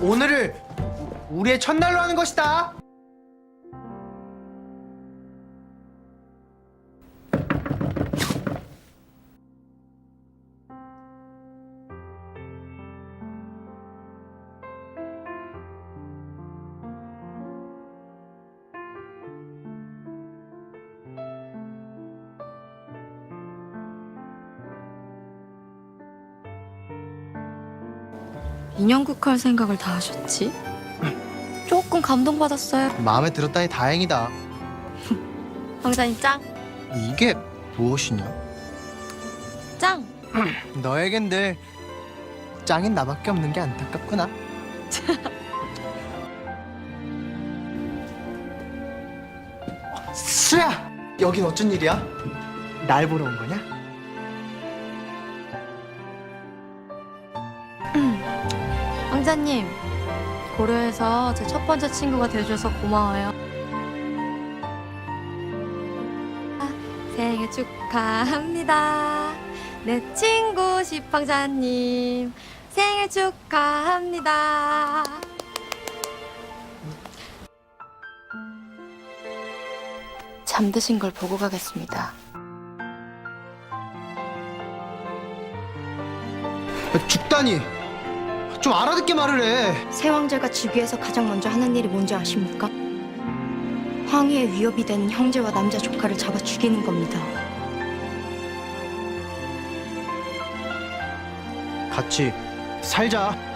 오늘을 우리의 첫날로 하는 것이다. 인형극 할 생각을 다 하셨지? 조금 감동받았어요. 마음에 들었다니 다행이다. 황사님 짱! 이게 무엇이냐? 짱! 너에겐 늘 짱인 나밖에 없는 게 안타깝구나. 수야, 여긴 어쩐 일이야? 날 보러 온 거냐? 황자님, 고려에서 제 첫 번째 친구가 돼주셔서 고마워요. 아, 생일 축하합니다. 내 친구 시황자님 생일 축하합니다. 잠드신 걸 보고 가겠습니다. 죽다니. 좀 알아듣게 말을 해. 새 왕자가 즉위해서 가장 먼저 하는 일이 뭔지 아십니까? 황위의 위협이 되는 형제와 남자 조카를 잡아 죽이는 겁니다. 같이 살자.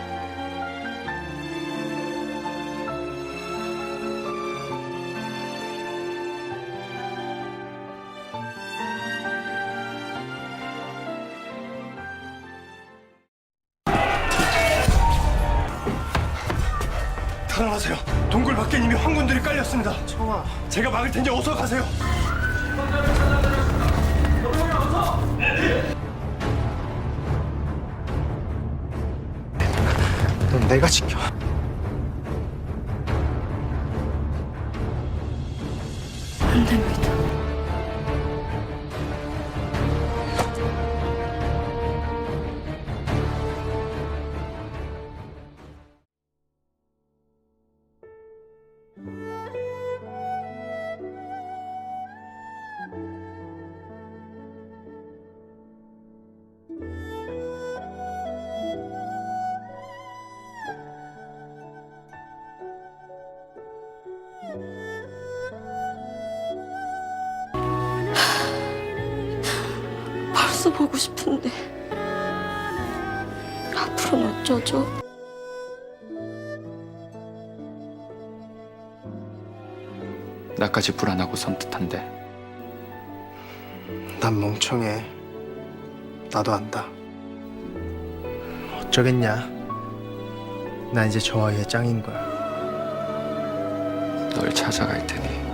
달아나세요. 동굴 밖에 이미 황군들이 깔렸습니다. 청아. 제가 막을 테니 어서 가세요. 넌 내가 지켜. 안 됩니다. 벌써 보고 싶은데 앞으로는 어쩌죠? 나까지 불안하고 섬뜩한데 난 멍청해. 나도 안다. 어쩌겠냐. 나 이제 저 아이의 짱인 거야. 널 찾아갈 테니